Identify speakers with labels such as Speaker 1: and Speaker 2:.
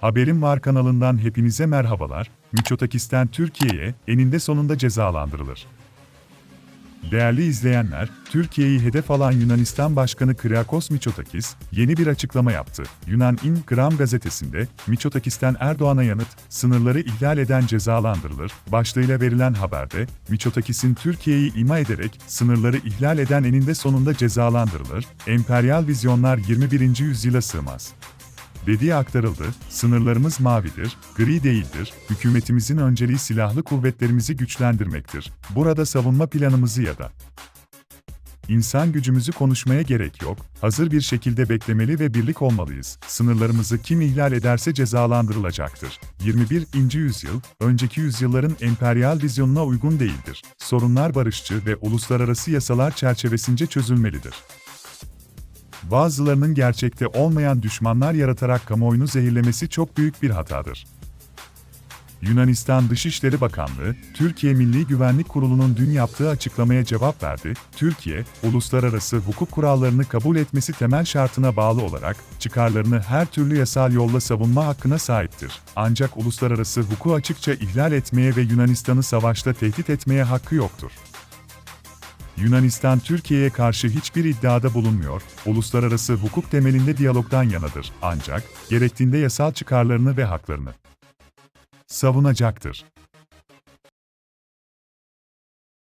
Speaker 1: Haberim Var kanalından hepinize merhabalar. Miçotakis'ten Türkiye'ye eninde sonunda cezalandırılır. Değerli izleyenler, Türkiye'yi hedef alan Yunanistan Başkanı Kyriakos Mitsotakis yeni bir açıklama yaptı. Yunan In Gram gazetesinde Mitsotakis'ten Erdoğan'a yanıt, sınırları ihlal eden cezalandırılır başlığıyla verilen haberde Mitsotakis'in Türkiye'yi ima ederek sınırları ihlal eden eninde sonunda cezalandırılır, emperyal vizyonlar 21. yüzyıla sığmaz dediği aktarıldı, sınırlarımız mavidir, gri değildir, hükümetimizin önceliği silahlı kuvvetlerimizi güçlendirmektir. Burada savunma planımızı ya da İnsan gücümüzü konuşmaya gerek yok, hazır bir şekilde beklemeli ve birlik olmalıyız. Sınırlarımızı kim ihlal ederse cezalandırılacaktır. 21. yüzyıl, önceki yüzyılların emperyal vizyonuna uygun değildir. Sorunlar barışçı ve uluslararası yasalar çerçevesince çözülmelidir. Bazılarının gerçekte olmayan düşmanlar yaratarak kamuoyunu zehirlemesi çok büyük bir hatadır. Yunanistan Dışişleri Bakanlığı, Türkiye Milli Güvenlik Kurulu'nun dün yaptığı açıklamaya cevap verdi. Türkiye, uluslararası hukuk kurallarını kabul etmesi temel şartına bağlı olarak çıkarlarını her türlü yasal yolla savunma hakkına sahiptir. Ancak uluslararası hukuku açıkça ihlal etmeye ve Yunanistan'ı savaşta tehdit etmeye hakkı yoktur. Yunanistan Türkiye'ye karşı hiçbir iddiada bulunmuyor, uluslararası hukuk temelinde diyalogdan yanadır ancak gerektiğinde yasal çıkarlarını ve haklarını savunacaktır.